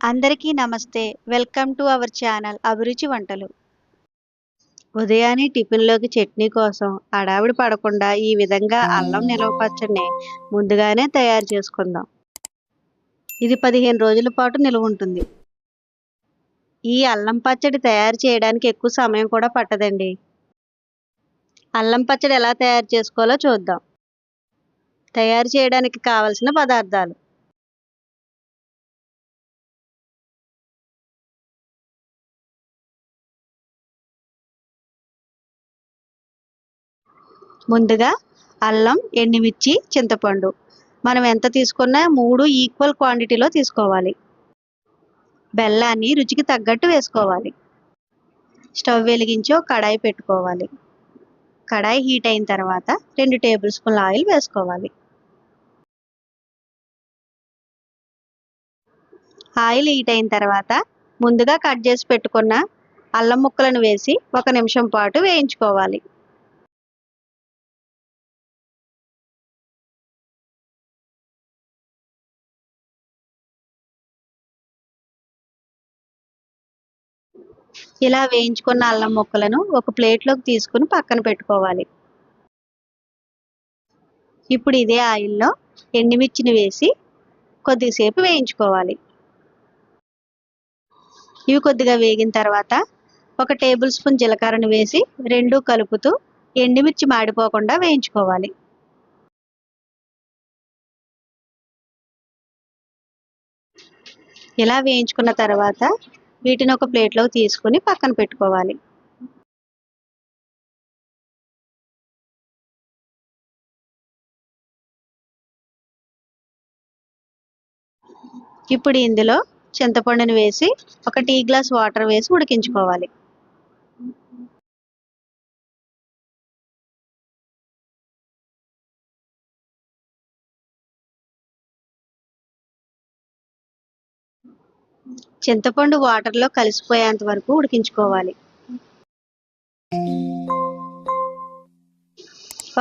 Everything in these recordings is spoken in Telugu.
అందరికీ నమస్తే. వెల్కమ్ టు అవర్ ఛానల్ అభిరుచి వంటలు. ఉదయాన్నే టిఫిన్లోకి చట్నీ కోసం అడావిడి పడకుండా ఈ విధంగా అల్లం నిలవ పచ్చడిని ముందుగానే తయారు చేసుకుందాం. ఇది పదిహేను రోజుల పాటు నిలువ ఉంటుంది. ఈ అల్లం పచ్చడి తయారు చేయడానికి ఎక్కువ సమయం కూడా పట్టదండి. అల్లం పచ్చడి ఎలా తయారు చేసుకోవాలో చూద్దాం. తయారు చేయడానికి కావలసిన పదార్థాలు. ముందుగా అల్లం ఎండుమిర్చి చింతపండు. మనం ఎంత తీసుకున్నా మూడు ఈక్వల్ క్వాంటిటీలో తీసుకోవాలి. బెల్లాన్ని రుచికి తగ్గట్టు వేసుకోవాలి. స్టవ్ వెలిగించి ఒక కడాయి పెట్టుకోవాలి. కడాయి హీట్ అయిన తర్వాత రెండు టేబుల్ స్పూన్ల ఆయిల్ వేసుకోవాలి. ఆయిల్ హీట్ అయిన తర్వాత ముందుగా కట్ చేసి పెట్టుకున్న అల్లం ముక్కలను వేసి ఒక నిమిషం పాటు వేయించుకోవాలి. ఇలా వేయించుకున్న అల్లం ముక్కలను ఒక ప్లేట్లోకి తీసుకుని పక్కన పెట్టుకోవాలి. ఇప్పుడు ఇదే ఆయిల్లో ఎండుమిర్చిని వేసి కొద్దిసేపు వేయించుకోవాలి. ఇవి కొద్దిగా వేగిన తర్వాత ఒక టేబుల్ స్పూన్ జీలకర్రను వేసి రెండు కలుపుతూ ఎండుమిర్చి మాడిపోకుండా వేయించుకోవాలి. ఇలా వేయించుకున్న తర్వాత వీటిని ఒక ప్లేట్లోకి తీసుకుని పక్కన పెట్టుకోవాలి. ఇప్పుడు ఇందులో చింతపండుని వేసి ఒక టీ గ్లాస్ వాటర్ వేసి ఉడికించుకోవాలి. చింతపండు వాటర్లో కలిసిపోయేంత వరకు ఉడికించుకోవాలి.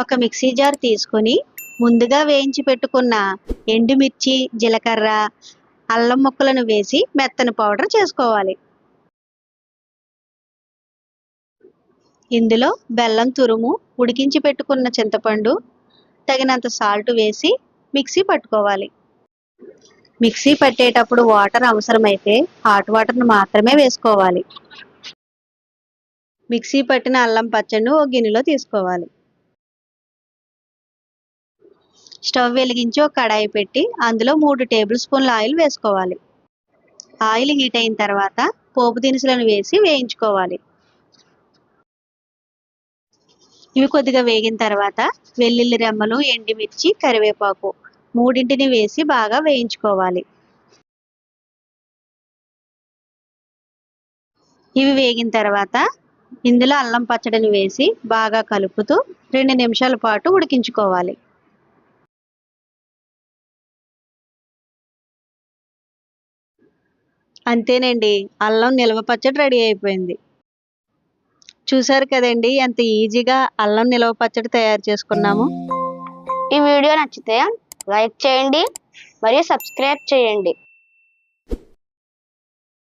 ఒక మిక్సీ జార్ తీసుకొని ముందుగా వేయించి పెట్టుకున్న ఎండుమిర్చి జీలకర్ర అల్లం ముక్కలను వేసి మెత్తని పౌడర్ చేసుకోవాలి. ఇందులో బెల్లం తురుము ఉడికించి పెట్టుకున్న చింతపండు తగినంత సాల్ట్ వేసి మిక్సీ పట్టుకోవాలి. మిక్సీ పట్టేటప్పుడు వాటర్ అవసరమైతే హాట్ వాటర్ను మాత్రమే వేసుకోవాలి. మిక్సీ పట్టిన అల్లం పచ్చడిని ఒక గిన్నెలో తీసుకోవాలి. స్టవ్ వెలిగించి ఒక కడాయి పెట్టి అందులో మూడు టేబుల్ స్పూన్ల ఆయిల్ వేసుకోవాలి. ఆయిల్ హీట్ అయిన తర్వాత పోపు దినుసులను వేసి వేయించుకోవాలి. ఇవి కొద్దిగా వేగిన తర్వాత వెల్లుల్లి రెమ్మలు ఎండిమిర్చి కరివేపాకు మూడింటిని వేసి బాగా వేయించుకోవాలి. ఇవి వేగిన తర్వాత ఇందులో అల్లం పచ్చడిని వేసి బాగా కలుపుతూ రెండు నిమిషాల పాటు ఉడికించుకోవాలి. అంతేనండి అల్లం నిల్వ పచ్చడి రెడీ అయిపోయింది. చూసారు కదండి ఎంత ఈజీగా అల్లం నిల్వ పచ్చడి తయారు చేసుకున్నాము? ఈ వీడియో నచ్చితే లైక్ చేయండి మరియు సబ్స్క్రైబ్ చేయండి.